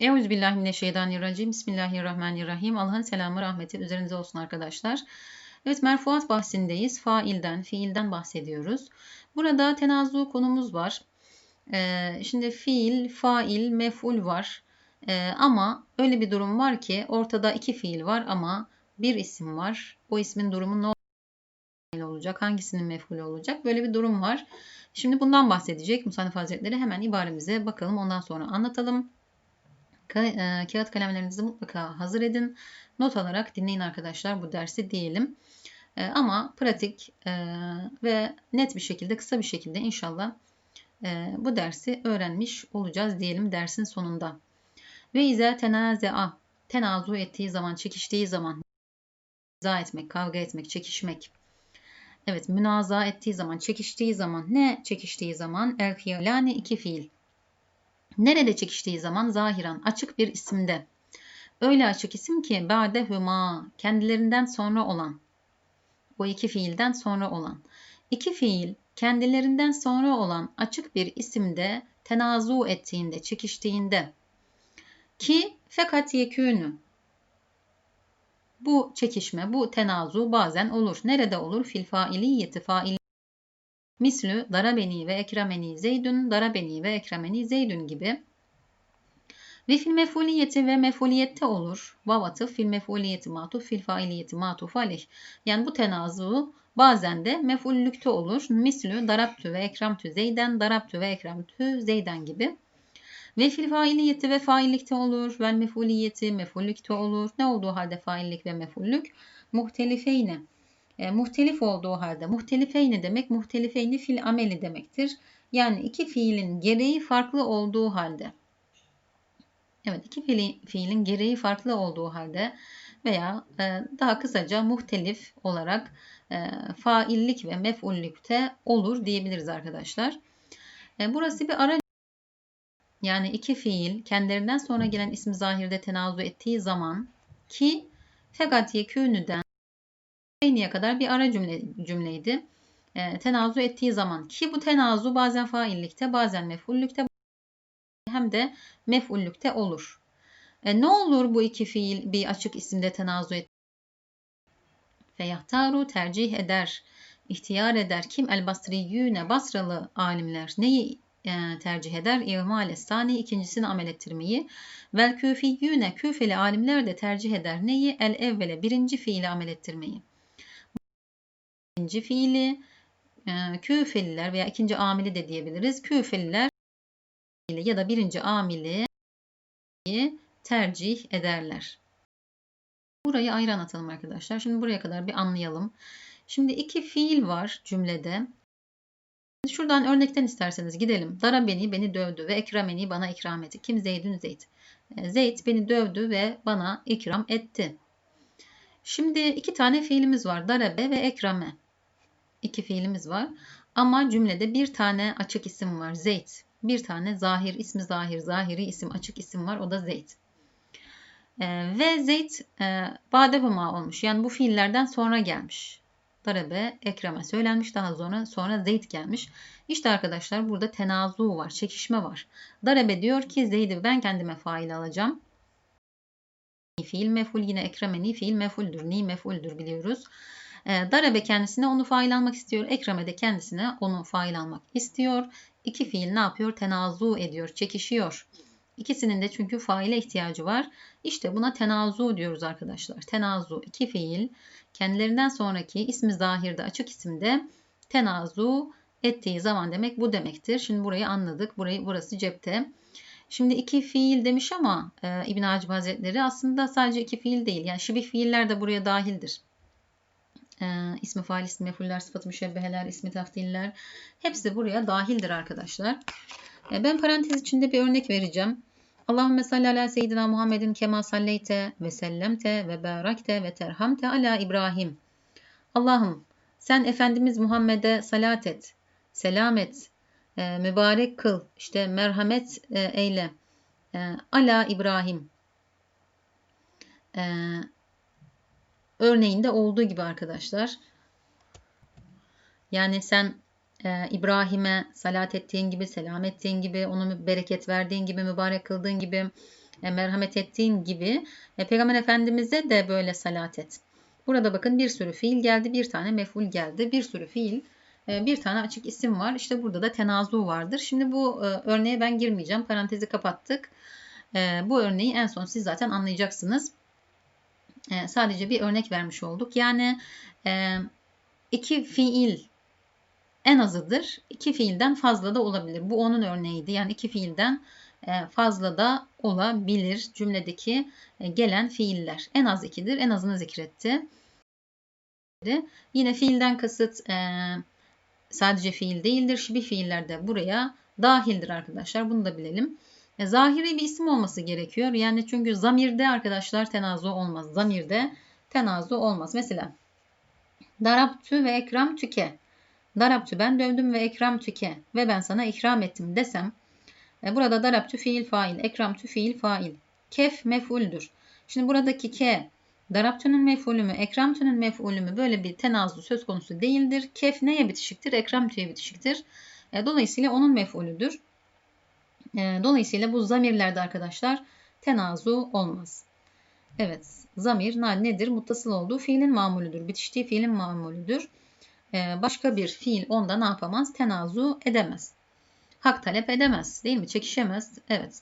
Euzubillahimineşşeytanirracim. Bismillahirrahmanirrahim. Allah'ın selamı, rahmeti üzerinize olsun arkadaşlar. Evet, merfuat bahsindeyiz. Failden, fiilden bahsediyoruz. Burada tenazu konumuz var. Ee, şimdi fiil, fail, mef'ul var. Ee, ama öyle bir durum var ki ortada iki fiil var ama bir isim var. O ismin durumu ne olacak? Hangisinin mef'ulü olacak? Böyle bir durum var. Şimdi bundan bahsedecek Musannif Hazretleri. Hemen ibaremize bakalım. Ondan sonra anlatalım. Ka- e, kağıt kalemlerinizi mutlaka hazır edin. Not alarak dinleyin arkadaşlar bu dersi diyelim. E, ama pratik e, ve net bir şekilde, kısa bir şekilde inşallah e, bu dersi öğrenmiş olacağız diyelim dersin sonunda. Ve ize tenazea, tenazu ettiği zaman, çekiştiği zaman, za etmek, kavga etmek, çekişmek. Evet, münaza ettiği zaman, çekiştiği zaman, ne çekiştiği zaman? El fiilani iki fiil. Nerede çekiştiği zaman zahiran açık bir isimde. Öyle açık isim ki ba'de hüma kendilerinden sonra olan. O iki fiilden sonra olan. İki fiil kendilerinden sonra olan açık bir isimde tenazu ettiğinde, çekiştiğinde ki fakat yekûnü bu çekişme, bu tenazu bazen olur. Nerede olur? Fil failiyeti fail Mislü darabeni ve ekremeni zeydün, darabeni ve ekremeni zeydün gibi. Ve fil mefuliyeti ve mefuliyette olur. Vavatı fil mefuliyeti matuf fil failiyeti matuf aleyh. Yani bu tenazu bazen de mefullükte olur. Mislü darabtü ve ekramtü zeyden, darabtü ve ekramtü zeyden gibi. Ve fil failiyeti ve faillikte olur. Vel mefuliyeti mefullükte olur. Ne olduğu halde faillik ve mefullük? Muhtelifeyne e, muhtelif olduğu halde muhtelifeyni demek muhtelifeyni fil ameli demektir. Yani iki fiilin gereği farklı olduğu halde. Evet iki fiili, fiilin gereği farklı olduğu halde veya e, daha kısaca muhtelif olarak e, faillik ve mef'ullükte olur diyebiliriz arkadaşlar. E, burası bir ara yani iki fiil kendilerinden sonra gelen ismi zahirde tenazu ettiği zaman ki fekat yekûnüden Eyniye kadar bir ara cümle, cümleydi. E, tenazu ettiği zaman ki bu tenazu bazen faillikte bazen mefullükte hem de mefullükte olur. E, ne olur bu iki fiil bir açık isimde tenazu et? Feyahtaru tercih eder, ihtiyar eder. Kim el basriyyüne Basralı alimler neyi e, tercih eder? İhmal sani ikincisini amel ettirmeyi. Vel küfiyyüne küfeli alimler de tercih eder. Neyi? El evvele birinci fiili amel ettirmeyi ikinci fiili e, küfeliler veya ikinci amili de diyebiliriz. Küfeliler ya da birinci amili tercih ederler. Burayı ayrı anlatalım arkadaşlar. Şimdi buraya kadar bir anlayalım. Şimdi iki fiil var cümlede. Şuradan örnekten isterseniz gidelim. Dara beni, beni dövdü ve ekrameni bana ikram etti. Kim Zeydün Zeyd. E, Zeyd beni dövdü ve bana ikram etti. Şimdi iki tane fiilimiz var. Darabe ve ekrame iki fiilimiz var. Ama cümlede bir tane açık isim var. Zeyd. Bir tane zahir, ismi zahir, zahiri isim, açık isim var. O da Zeyd. Ee, ve Zeyd e, badehuma olmuş. Yani bu fiillerden sonra gelmiş. Darabe, ekreme söylenmiş. Daha sonra sonra Zeyd gelmiş. İşte arkadaşlar burada tenazu var, çekişme var. Darabe diyor ki Zeyd'i ben kendime fail alacağım. Fiil meful yine ekremeni fiil mefuldür. Ni mefuldür biliyoruz. E, Darabe kendisine onu fail almak istiyor. Ekreme de kendisine onu fail almak istiyor. İki fiil ne yapıyor? Tenazu ediyor, çekişiyor. İkisinin de çünkü faile ihtiyacı var. İşte buna tenazu diyoruz arkadaşlar. Tenazu iki fiil kendilerinden sonraki ismi zahirde açık isimde tenazu ettiği zaman demek bu demektir. Şimdi burayı anladık. Burayı burası cepte. Şimdi iki fiil demiş ama e, İbn Hacib Hazretleri aslında sadece iki fiil değil. Yani şibih fiiller de buraya dahildir e, ismi fail, ismi mefuller, sıfatı müşebbeheler, ismi taftiller hepsi buraya dahildir arkadaşlar. E, ben parantez içinde bir örnek vereceğim. Allahümme salli ala seyyidina Muhammedin kema salleyte ve sellemte ve barakte ve terhamte ala İbrahim. Allah'ım sen Efendimiz Muhammed'e salat et, selam et, e, mübarek kıl, işte merhamet e, eyle. E, ala İbrahim. E, örneğinde olduğu gibi arkadaşlar. Yani sen e, İbrahim'e salat ettiğin gibi, selam ettiğin gibi, onu bereket verdiğin gibi, mübarek kıldığın gibi e, merhamet ettiğin gibi e, Peygamber Efendimiz'e de böyle salat et. Burada bakın bir sürü fiil geldi, bir tane mef'ul geldi, bir sürü fiil, e, bir tane açık isim var. İşte burada da tenazu vardır. Şimdi bu e, örneğe ben girmeyeceğim. Parantezi kapattık. E, bu örneği en son siz zaten anlayacaksınız. E, sadece bir örnek vermiş olduk. Yani e, iki fiil en azıdır. İki fiilden fazla da olabilir. Bu onun örneğiydi. Yani iki fiilden e, fazla da olabilir cümledeki e, gelen fiiller. En az ikidir. En azını zikretti. Yine fiilden kasıt sadece fiil değildir. Şibih fiiller de buraya dahildir arkadaşlar. Bunu da bilelim. Zahiri bir isim olması gerekiyor. Yani çünkü zamirde arkadaşlar tenazu olmaz. Zamirde tenazu olmaz. Mesela daraptü ve ekram tüke. Daraptü ben dövdüm ve ekram tüke ve ben sana ikram ettim desem e, burada daraptü fiil fail, ekramtü fiil fail. Kef mef'uldür. Şimdi buradaki ke daraptü'nün mef'ulü mü, ekramtü'nün mef'ulü mü böyle bir tenazu söz konusu değildir. Kef neye bitişiktir? Ekramtü'ye bitişiktir. E, dolayısıyla onun mef'ulüdür. E, dolayısıyla bu zamirlerde arkadaşlar tenazu olmaz. Evet, zamir nedir? Muttasıl olduğu fiilin mamulüdür. Bitiştiği fiilin mamulüdür. Ee, başka bir fiil onda ne yapamaz? Tenazu edemez. Hak talep edemez. Değil mi? Çekişemez. Evet.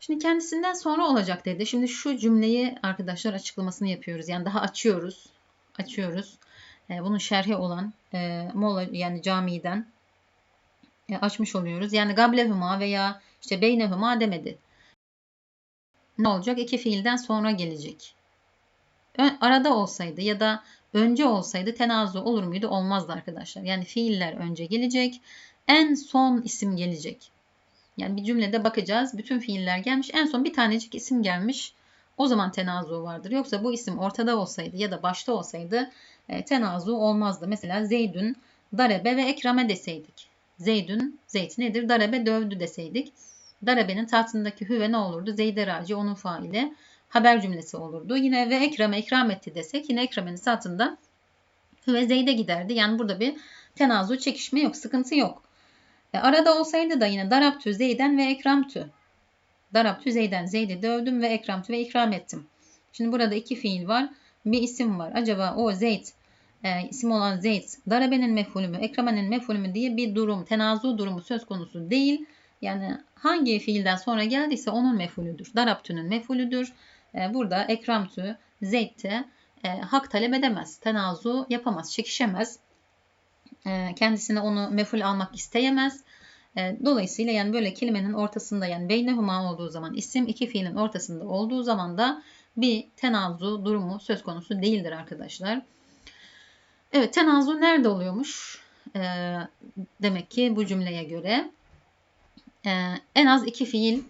Şimdi kendisinden sonra olacak dedi. Şimdi şu cümleyi arkadaşlar açıklamasını yapıyoruz. Yani daha açıyoruz. Açıyoruz. Ee, bunun şerhi olan e, mola yani camiden açmış oluyoruz. Yani gablehuma veya işte beynehuma demedi. Ne olacak? İki fiilden sonra gelecek. Arada olsaydı ya da önce olsaydı tenazu olur muydu? Olmazdı arkadaşlar. Yani fiiller önce gelecek. En son isim gelecek. Yani bir cümlede bakacağız. Bütün fiiller gelmiş. En son bir tanecik isim gelmiş. O zaman tenazu vardır. Yoksa bu isim ortada olsaydı ya da başta olsaydı e, tenazu olmazdı. Mesela Zeydün, Darebe ve Ekrame deseydik. Zeydün, Zeyd nedir? Darebe dövdü deseydik. Darabe'nin tahtındaki hüve ne olurdu? Zeyde raci onun faili haber cümlesi olurdu. Yine ve ekreme ikram etti desek yine ekremenin satında ve zeyde giderdi. Yani burada bir tenazu çekişme yok, sıkıntı yok. E, arada olsaydı da yine daraptü zeyden ve ekramtü. Daraptü zeyden zeydi dövdüm ve ekramtü ve ikram ettim. Şimdi burada iki fiil var. Bir isim var. Acaba o zeyd e, isim olan zeyd darabenin mefulü mü, ekramenin mefulü mü diye bir durum, tenazu durumu söz konusu değil. Yani hangi fiilden sonra geldiyse onun mefulüdür. Daraptü'nün mefulüdür. E, burada ekramtü, zeytte e, hak talep edemez. Tenazu yapamaz, çekişemez. E, kendisine onu meful almak isteyemez. Dolayısıyla yani böyle kelimenin ortasında yani beynehuma olduğu zaman isim iki fiilin ortasında olduğu zaman da bir tenazu durumu söz konusu değildir arkadaşlar. Evet tenazu nerede oluyormuş? demek ki bu cümleye göre en az iki fiil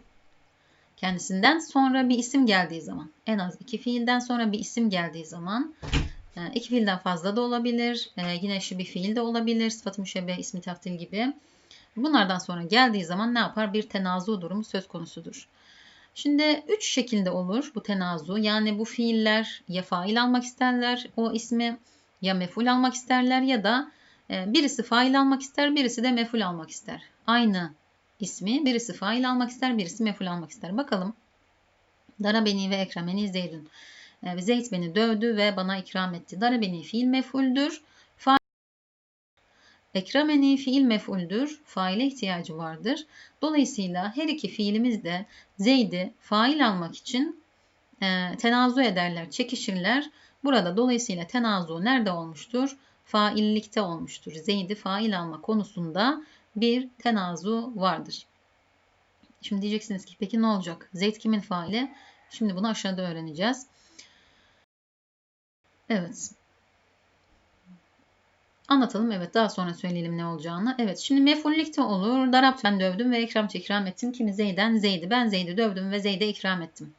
kendisinden sonra bir isim geldiği zaman en az iki fiilden sonra bir isim geldiği zaman e, iki fiilden fazla da olabilir. E, yine şu bir fiil de olabilir. Sıfat-ı ismi taftil gibi. Bunlardan sonra geldiği zaman ne yapar? Bir tenazu durumu söz konusudur. Şimdi üç şekilde olur bu tenazu. Yani bu fiiller ya fail almak isterler o ismi ya meful almak isterler ya da e, birisi fail almak ister birisi de meful almak ister. Aynı ismi birisi fail almak ister, birisi meful almak ister. Bakalım. Dara beni ve ekremeni Zeydün. E, Zeyd beni dövdü ve bana ikram etti. Dara beni fiil mefuldür. Fa Ekremeni fiil mefuldür. Faile ihtiyacı vardır. Dolayısıyla her iki fiilimiz de Zeyd'i fail almak için e, tenazu ederler, çekişirler. Burada dolayısıyla tenazu nerede olmuştur? Faillikte olmuştur. Zeyd'i fail alma konusunda bir tenazu vardır. Şimdi diyeceksiniz ki peki ne olacak? Zeyd kimin faili? Şimdi bunu aşağıda öğreneceğiz. Evet. Anlatalım evet daha sonra söyleyelim ne olacağını. Evet şimdi mefullikte olur. Darap ben dövdüm ve ikram ikram ettim. Kimi Zeyden Zeyd'i. Ben Zeyd'i dövdüm ve Zeyd'e ikram ettim.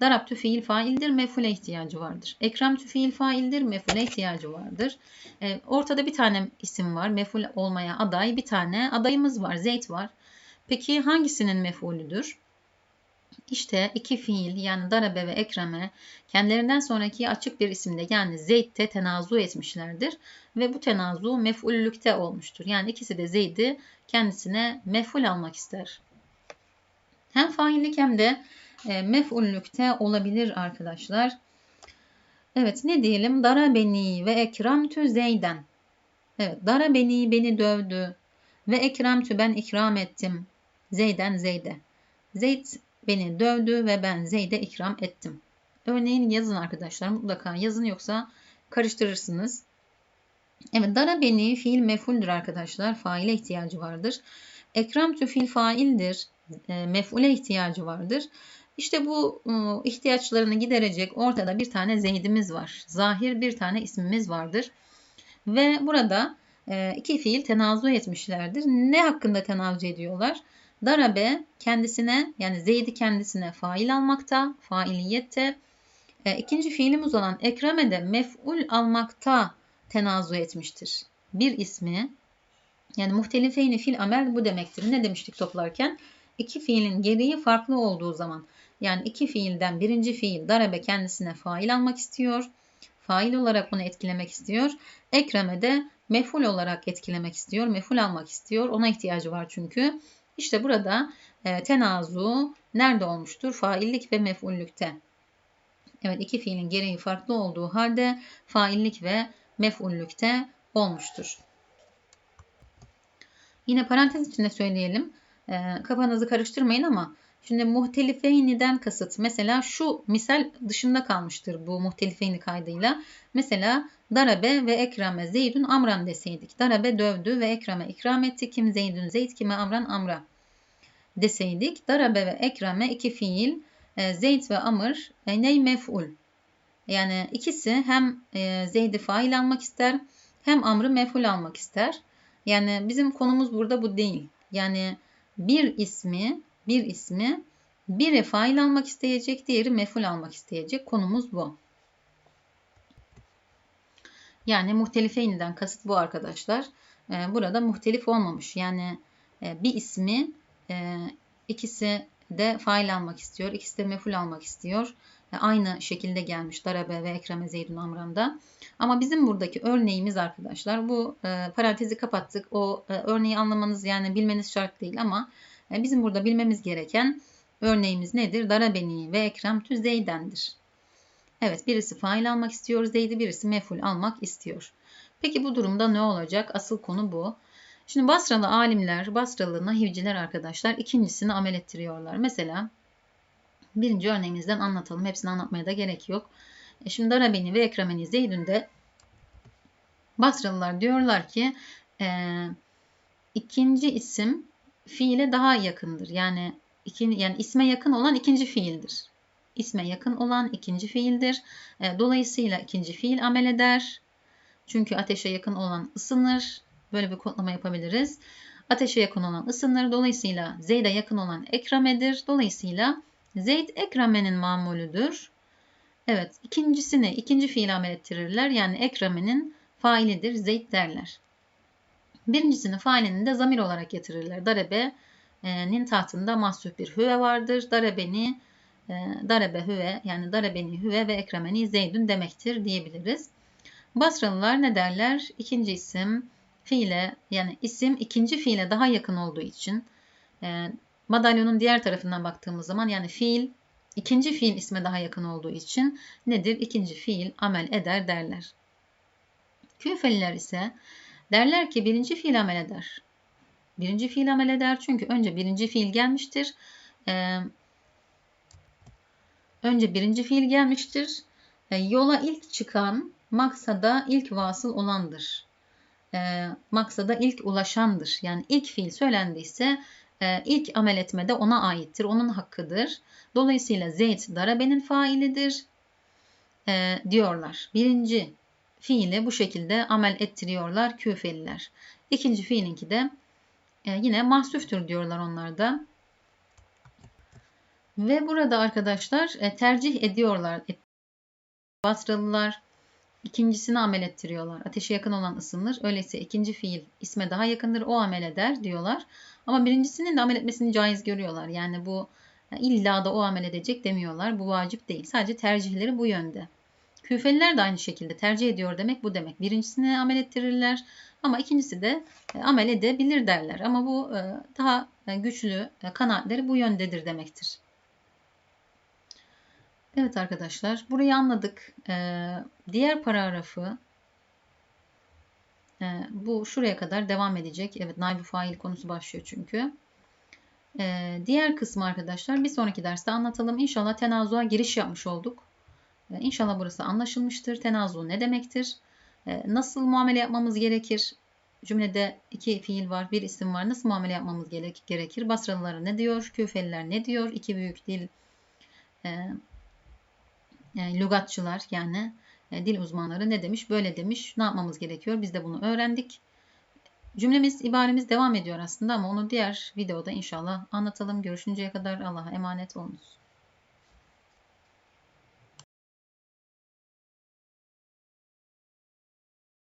Daraptü fiil faildir, mefule ihtiyacı vardır. Ekramtü fiil faildir, mefule ihtiyacı vardır. E, ortada bir tane isim var, meful olmaya aday. Bir tane adayımız var, Zeyd var. Peki hangisinin mefulüdür? İşte iki fiil yani darabe ve ekreme kendilerinden sonraki açık bir isimde yani Zeyd'te tenazu etmişlerdir. Ve bu tenazu mefullükte olmuştur. Yani ikisi de Zeyd'i kendisine meful almak ister. Hem faillik hem de e, mef'ullükte olabilir arkadaşlar. Evet ne diyelim? Dara beni ve ekramtü zeyden. Evet dara beni beni dövdü ve ekramtü ben ikram ettim. Zeyden zeyde. Zeyd beni dövdü ve ben Zeyd'e ikram ettim. Örneğin yazın arkadaşlar mutlaka yazın yoksa karıştırırsınız. Evet dara beni fiil mefuldür arkadaşlar. Faile ihtiyacı vardır. Ekramtü fiil faildir. E, mef'ule ihtiyacı vardır. İşte bu e, ihtiyaçlarını giderecek ortada bir tane Zeyd'imiz var. Zahir bir tane ismimiz vardır. Ve burada e, iki fiil tenazu etmişlerdir. Ne hakkında tenazu ediyorlar? Darabe kendisine yani Zeyd'i kendisine fail almakta, failiyette. E, ikinci fiilimiz olan ekreme de mef'ul almakta tenazu etmiştir. Bir ismi yani muhtelifeyni fil amel bu demektir. Ne demiştik toplarken? İki fiilin gereği farklı olduğu zaman yani iki fiilden birinci fiil darabe kendisine fail almak istiyor. Fail olarak onu etkilemek istiyor. Ekreme de meful olarak etkilemek istiyor. Meful almak istiyor. Ona ihtiyacı var çünkü. İşte burada e, tenazu nerede olmuştur? Faillik ve mefullükte. Evet iki fiilin gereği farklı olduğu halde faillik ve mefullükte olmuştur. Yine parantez içinde söyleyelim. E, kafanızı karıştırmayın ama şimdi muhtelifeyniden kasıt mesela şu misal dışında kalmıştır bu muhtelifeyni kaydıyla. Mesela darabe ve ekrame zeydun amran deseydik. Darabe dövdü ve ekrame ikram etti. Kim zeydun zeyd kime amran amra deseydik. Darabe ve ekrame iki fiil e, zeyd ve amr e, ney mef'ul. Yani ikisi hem e, zeydi fail almak ister hem amrı mef'ul almak ister. Yani bizim konumuz burada bu değil. Yani bir ismi, bir ismi biri fail almak isteyecek, diğeri meful almak isteyecek. Konumuz bu. Yani muhtelifeyniden kasıt bu arkadaşlar. Ee, burada muhtelif olmamış. Yani e, bir ismi e, ikisi de fail almak istiyor, ikisi de meful almak istiyor. Aynı şekilde gelmiş Darabe ve Ekreme Zeydun Amran'da. Ama bizim buradaki örneğimiz arkadaşlar bu e, parantezi kapattık. O e, örneği anlamanız yani bilmeniz şart değil ama e, bizim burada bilmemiz gereken örneğimiz nedir? Darabeni ve Ekrem tü Zeyden'dir. Evet birisi fail almak istiyor Zeyd'i birisi meful almak istiyor. Peki bu durumda ne olacak? Asıl konu bu. Şimdi Basralı alimler, Basralı nahivciler arkadaşlar ikincisini amel ettiriyorlar. Mesela birinci örneğimizden anlatalım. Hepsini anlatmaya da gerek yok. E şimdi Darabeni ve Ekremeni Zeydün'de Basralılar diyorlar ki e, ikinci isim fiile daha yakındır. Yani iki, yani isme yakın olan ikinci fiildir. İsme yakın olan ikinci fiildir. E, dolayısıyla ikinci fiil amel eder. Çünkü ateşe yakın olan ısınır. Böyle bir kodlama yapabiliriz. Ateşe yakın olan ısınır. Dolayısıyla Zeyd'e yakın olan ekremedir. Dolayısıyla Zeyd ekremenin mamulüdür. Evet ikincisini ikinci fiil amel ettirirler. Yani ekremenin failidir Zeyd derler. Birincisini failini de zamir olarak getirirler. Darebe'nin tahtında mahsup bir hüve vardır. Darebeni e, darebe hüve yani darebeni hüve ve ekremeni zeydün demektir diyebiliriz. Basralılar ne derler? İkinci isim fiile yani isim ikinci fiile daha yakın olduğu için e, madalyonun diğer tarafından baktığımız zaman yani fiil ikinci fiil isme daha yakın olduğu için nedir? İkinci fiil amel eder derler. Küfeliler ise derler ki birinci fiil amel eder. Birinci fiil amel eder çünkü önce birinci fiil gelmiştir. Ee, önce birinci fiil gelmiştir. Ee, yola ilk çıkan maksada ilk vasıl olandır e, maksada ilk ulaşandır. Yani ilk fiil söylendiyse e, ilk amel etmede ona aittir, onun hakkıdır. Dolayısıyla Zeyd darabenin failidir e, diyorlar. Birinci fiili bu şekilde amel ettiriyorlar küfeliler. İkinci fiilinki de e, yine mahsuftür diyorlar onlar da. Ve burada arkadaşlar e, tercih ediyorlar. Basralılar İkincisini amel ettiriyorlar. Ateşe yakın olan ısınır. Öyleyse ikinci fiil isme daha yakındır. O amel eder diyorlar. Ama birincisinin de amel etmesini caiz görüyorlar. Yani bu illa da o amel edecek demiyorlar. Bu vacip değil. Sadece tercihleri bu yönde. Küfeliler de aynı şekilde tercih ediyor demek bu demek. Birincisine amel ettirirler ama ikincisi de e, amel edebilir derler. Ama bu e, daha e, güçlü kanaatleri bu yöndedir demektir. Evet arkadaşlar burayı anladık. Diğer paragrafı e, bu şuraya kadar devam edecek. Evet naib fail konusu başlıyor çünkü. E, diğer kısmı arkadaşlar bir sonraki derste anlatalım. İnşallah tenazuğa giriş yapmış olduk. E, İnşallah burası anlaşılmıştır. Tenazu ne demektir? E, Nasıl muamele yapmamız gerekir? Cümlede iki fiil var, bir isim var. Nasıl muamele yapmamız gerek- gerekir? Basralılar ne diyor? Küfeliler ne diyor? İki büyük dil e, yani lügatçılar yani dil uzmanları ne demiş? Böyle demiş. Ne yapmamız gerekiyor? Biz de bunu öğrendik. Cümlemiz, ibaremiz devam ediyor aslında ama onu diğer videoda inşallah anlatalım. Görüşünceye kadar Allah'a emanet olunuz.